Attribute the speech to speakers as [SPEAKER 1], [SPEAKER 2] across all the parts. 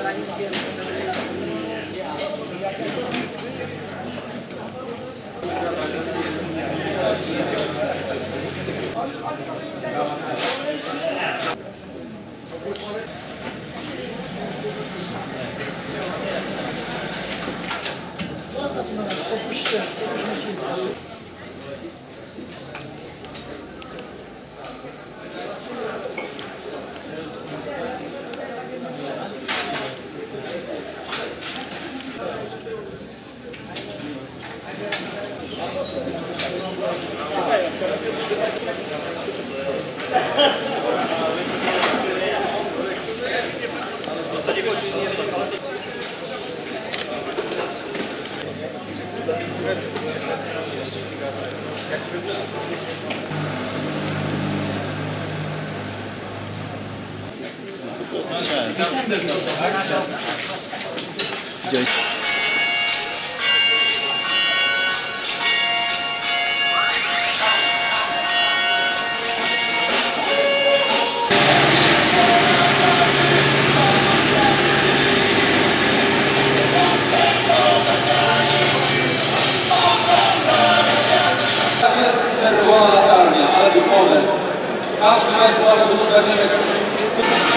[SPEAKER 1] C'est un peu plus cher.
[SPEAKER 2] Czerwona latarnia, ale być może z Państwa może być świadczenie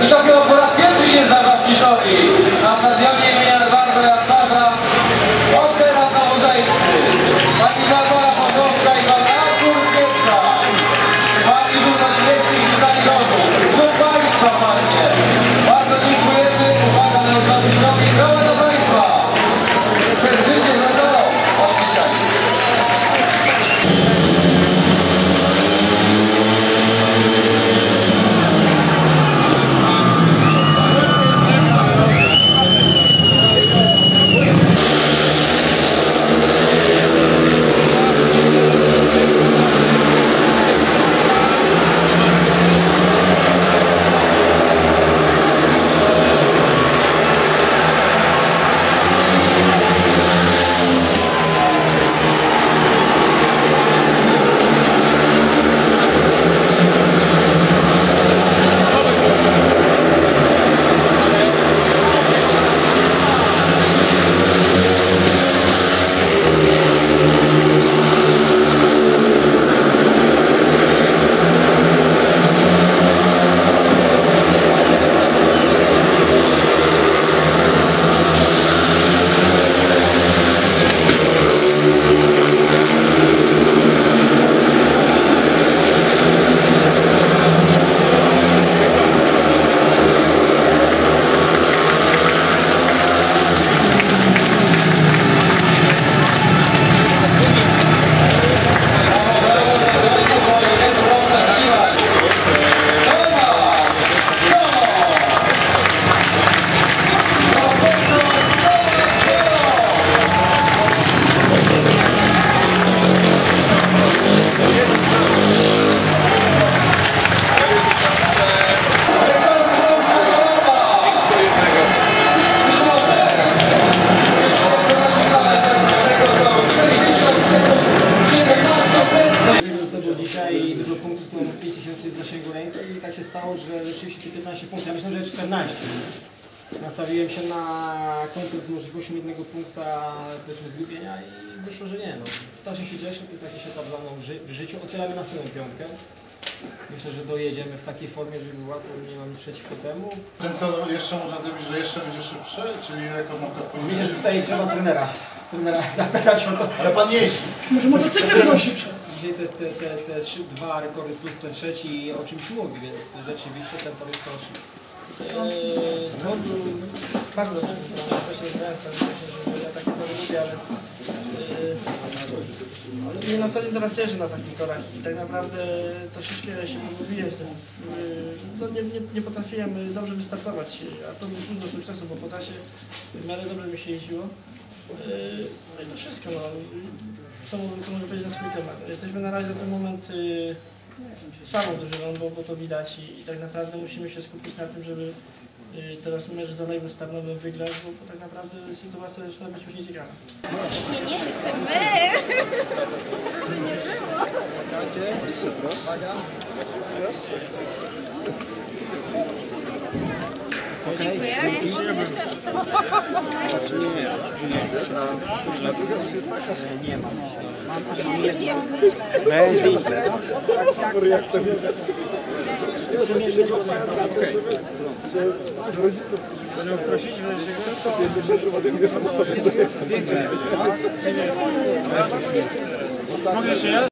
[SPEAKER 2] I chyba po raz pierwszy zabaw w historii.
[SPEAKER 3] I tak się stało, że rzeczywiście te 15 punktów, ja myślałem, że 14. Nastawiłem się na konkurs z możliwością jednego punkta powiedzmy zgubienia i wyszło, że nie. No. Strasznie się cieszę, to jest jakiś etap dla mnie w, ży w życiu. Otwieramy następną piątkę. Myślę, że dojedziemy w takiej formie, żeby było łatwo, nie mam nic przeciwko temu.
[SPEAKER 4] Ten to jeszcze można zrobić, że jeszcze będzie szybszy, czyli jako mogę
[SPEAKER 3] Myślę, że tutaj trzeba trenera, trenera zapytać o to. Ale pan jeździ. Może motocykl będą szybsze. Dzisiaj te, te, te, te trzy, dwa rekordy plus ten trzeci o czymś mówi, więc rzeczywiście ten tor jest proszy.
[SPEAKER 1] Eee, no, Bardzo dobrze. Właśnie grałem w pewnym sensie, że ja takie to lubię, ale... ale I na co dzień teraz jeżdżę na takich torach i tak naprawdę troszeczkę się pogubiłem z tym. Yy, No nie, nie, nie potrafiłem dobrze wystartować, a to był trudno sukcesu, bo po trasie w miarę dobrze mi się jeździło. Yy, No i to wszystko, no. Co mogę, co mogę powiedzieć na swój temat? Jesteśmy na razie na ten moment yy, słabą drużyną, bo, bo to widać i, i tak naprawdę musimy się skupić na tym, żeby yy, teraz mecz z Zalewem Starnowym wygrać, bo, bo tak naprawdę sytuacja zaczyna być już nieciekawa. Nie, nie, jeszcze my.
[SPEAKER 3] Dziękuję. Jeszcze... Nie, nie ma. Będzie. Tak, tak, jak to widać. Okej. Rodziców. Będę prosić, że się to... 500 metrów ode mnie samochodu. Zdjęcie. Mogę?